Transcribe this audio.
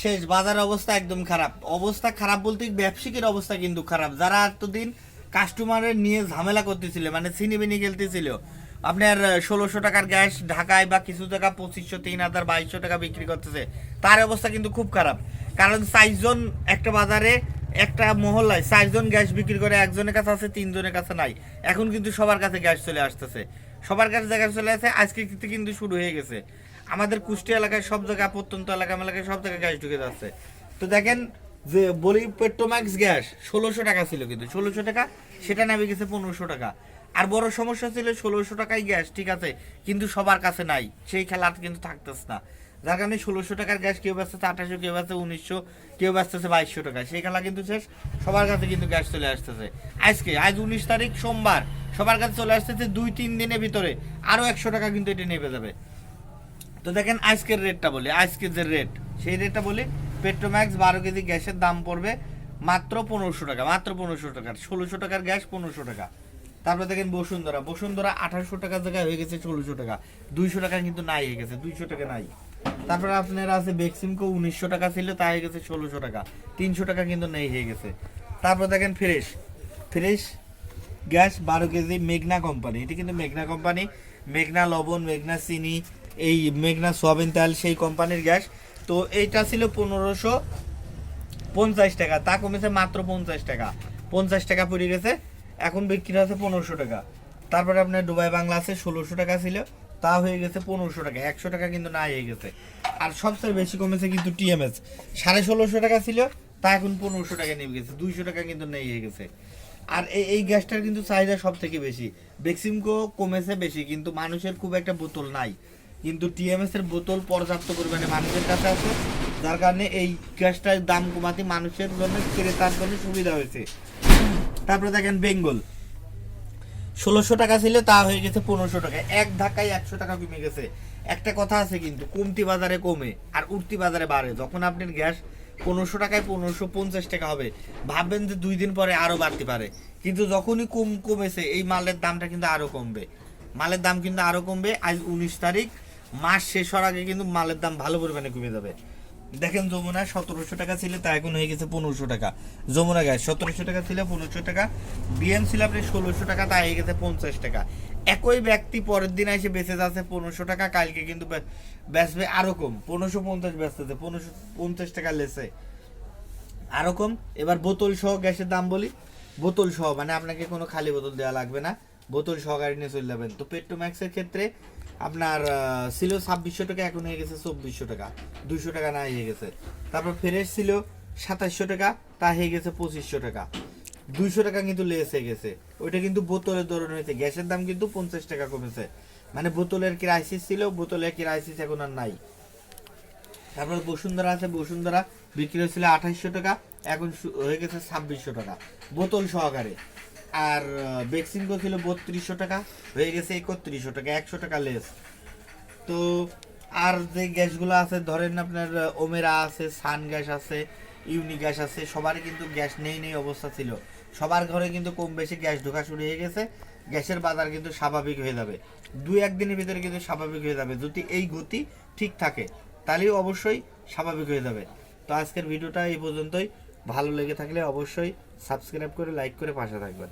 শেষ বাজারের অবস্থা একদম খারাপ। অবস্থা খারাপ বলতে ব্যবসায়িকের অবস্থা কিন্তু খারাপ। যারা এতদিন কাস্টমারের নিয়ে ঝামেলা করতেছিল মানে সিনেমিনি খেলতেছিল, আপনার ষোলোশো টাকার গ্যাস ঢাকায় বা কিছু টাকা পঁচিশশো, তিন হাজার, বাইশশো টাকা বিক্রি করতেছে, তার অবস্থা কিন্তু খুব খারাপ। কারণ চারজন একটা বাজারে, একটা মহল্লায় চারজন গ্যাস বিক্রি করে, একজনের কাছে আছে, তিনজনের কাছে নাই। এখন কিন্তু সবার কাছে গ্যাস চলে আসতেছে। সবার কাছে গ্যাস চলে আসে, আজকে কিন্তু শুরু হয়ে গেছে। আমাদের কুষ্টি এলাকায় সব জায়গায়, প্রত্যন্ত এলাকা এলাকায় সব জায়গায় গ্যাস ঢুকে যাচ্ছে। তো দেখেন যে বলি পেট্রোম্যাক্স গ্যাস ষোলোশো টাকা ছিল কিন্তু, ষোলোশো টাকা, সেটা নামে গেছে পনেরোশো টাকা। আর বড় সমস্যা ছিল ষোলোশো টাকাই গ্যাস, ঠিক আছে, কিন্তু সবার কাছে নাই, সেই খেলা কিন্তু থাকতেছে না। যার কারণে ষোলোশো টাকার গ্যাস কেউ ব্যস্তেছে আঠাশশো কেউ ব্যস্ত উনিশশো, কেউ ব্যস্তেছে বাইশশো টাকা। সেই খেলা কিন্তু শেষ, সবার কাছে কিন্তু গ্যাস চলে আসতেছে। আজকে, আজ উনিশ তারিখ, সোমবার, সবার কাছে চলে আসতেছে দুই, তিন দিনের ভিতরে আরও একশো টাকা কিন্তু এটা নেমে যাবে। তো দেখেন আজকের রেটটা বলি, আজকের যে রেট সেই রেটটা বলি পেট্রোম্যাক্স বারো কেজি গ্যাসের দাম পড়বে মাত্র পনেরোশো টাকা, মাত্র পনেরোশো টাকার ষোলোশো টাকার গ্যাস পনেরোশো টাকা। তারপরে দেখেন বসুন্ধরা বসুন্ধরা আঠারোশো টাকার জায়গায় হয়ে গেছে ষোলোশো টাকা, দুইশো টাকা কিন্তু নাই হয়ে গেছে, দুইশো টাকা নাই। তারপরে আপনার আছে বেক্সিমকো উনিশশো টাকা ছিল, তা হয়ে গেছে ষোলোশো টাকা, তিনশো টাকা কিন্তু নেই হয়ে গেছে। তারপর দেখেন ফ্রেশ ফ্রেশ গ্যাস বারো কেজি মেঘনা কোম্পানি, এটি কিন্তু মেঘনা কোম্পানি, মেঘনা লবণ, মেঘনা চিনি এই মেঘনা সোয়াবিন তেল সেই কোম্পানির গ্যাস। তো এইটা ছিল পনেরোশো পঞ্চাশ টাকা। তা কমেছে মাত্র পঞ্চাশ টাকা। পঞ্চাশ টাকা পড়ে গেছে। এখন বিক্রি হচ্ছে পনেরোশো টাকা। তারপরে আপনার দুবাই বাংলা আছে, ষোলোশো টাকা ছিল। তা হয়ে গেছে পনেরোশো টাকা। একশো টাকা কিন্তু না হয়ে গেছে। আর সবচেয়ে বেশি কমেছে কিন্তু টিএমএস সাড়ে ষোলোশো টাকা ছিল, তা এখন পনেরোশো টাকা নেমে গেছে। দুইশো টাকা কিন্তু নেই হয়ে গেছে। আর এই এই গ্যাসটার কিন্তু চাহিদা সব থেকে বেশি। বেক্সিমকো কমেছে বেশি, কিন্তু মানুষের খুব একটা বোতল নাই। কিন্তু টিএমএস এর বোতল পর্যাপ্ত পরিমাণে মানুষের কাছে আছে, যার কারণে এই গ্যাসটার দাম কমাতে মানুষের জন্য ক্রেতার জন্য সুবিধা হয়েছে। তারপরে দেখেন বেঙ্গল। ষোলোশো টাকা ছিল, তা হয়ে গেছে পনেরোশো টাকা। এক ধাক্কায় একশো টাকা কমে গেছে। একটা কথা আছে কিন্তু, কমতি বাজারে কমে আর উঠতি বাজারে বাড়ে। যখন আপনার গ্যাস পনেরোশো টাকায় পনেরোশো পঞ্চাশ টাকা হবে, ভাববেন যে দুই দিন পরে আরও বাড়তে পারে। কিন্তু যখনই কম কমেছে, এই মালের দামটা কিন্তু আরও কমবে। মালের দাম কিন্তু আরও কমবে। আজ উনিশ তারিখ মাস শেষ হওয়ার আগে কিন্তু মালের দাম ভালো পরিমাণে কমে যাবে দেখেন যমুনা সতেরোশো টাকা ছিল, তা এখন হয়ে গেছে পনেরোশো টাকা। যমুনা গ্যাস সতেরোশো টাকা ছিল, পনেরোশো টাকা। বিএম ছিল আপনি ষোলোশো টাকা, তা হয়ে গেছে পঞ্চাশ টাকা। একই ব্যক্তি পরের দিন এসে বেঁচে যাচ্ছে পনেরোশো টাকা, কালকে কিন্তু বেচবে আরও কম। পনেরোশো পঞ্চাশ বেচতেছে, পনেরোশো পঞ্চাশ টাকা লেসে আরও কম। এবার বোতল সহ গ্যাসের দাম বলি। বোতল সহ মানে আপনাকে কোনো খালি বোতল দেওয়া লাগবে না। বোতল সহ গাড়ি নিয়ে চলে যাবেন। তো পেট্রোম্যাক্সের ক্ষেত্রে আপনার ছিল ছাব্বিশশো টাকা, এখন হয়ে গেছে চব্বিশশো টাকা। দুইশো টাকা না, হয়ে গেছে। তারপর ফ্রেশ ছিল সাতাশশো টাকা, তা হয়ে গেছে পঁচিশশো টাকা। দুইশো টাকা কিন্তু লেস হয়ে গেছে। ওইটা কিন্তু বোতলের ধরন হয়েছে। গ্যাসের দাম কিন্তু পঞ্চাশ টাকা কমেছে। মানে বোতলের ক্রাইসিস ছিল, বোতলের ক্রাইসিস এখন আর নাই। তারপর বসুন্ধরা আছে, বসুন্ধরা বিক্রি হয়েছিল আঠাইশশো টাকা, এখন হয়ে গেছে ছাব্বিশশো টাকা। বোতল সহকারে। আর বেক্সিমকো ছিল বত্রিশশো টাকা, হয়ে গেছে একত্রিশশো টাকা, একশো টাকা লেস তো, আর যে গ্যাসগুলো আছে, ধরেন আপনার ওমেরা আছে সান গ্যাস আছে, ইউনি গ্যাস আছে, সবারই কিন্তু গ্যাস নেই নেই অবস্থা ছিল। সবার ঘরে কিন্তু কম বেশি গ্যাস ঢোকা শুরু হয়ে গেছে, গ্যাসের বাজার কিন্তু স্বাভাবিক হয়ে যাবে। দুই একদিনের ভিতরে কিন্তু স্বাভাবিক হয়ে যাবে, যদি এই গতি ঠিক থাকে, তাহলেও অবশ্যই স্বাভাবিক হয়ে যাবে। তো আজকের ভিডিওটা এই পর্যন্তই। ভালো লেগে থাকলে অবশ্যই সাবস্ক্রাইব করে লাইক করে পাশে থাকবেন।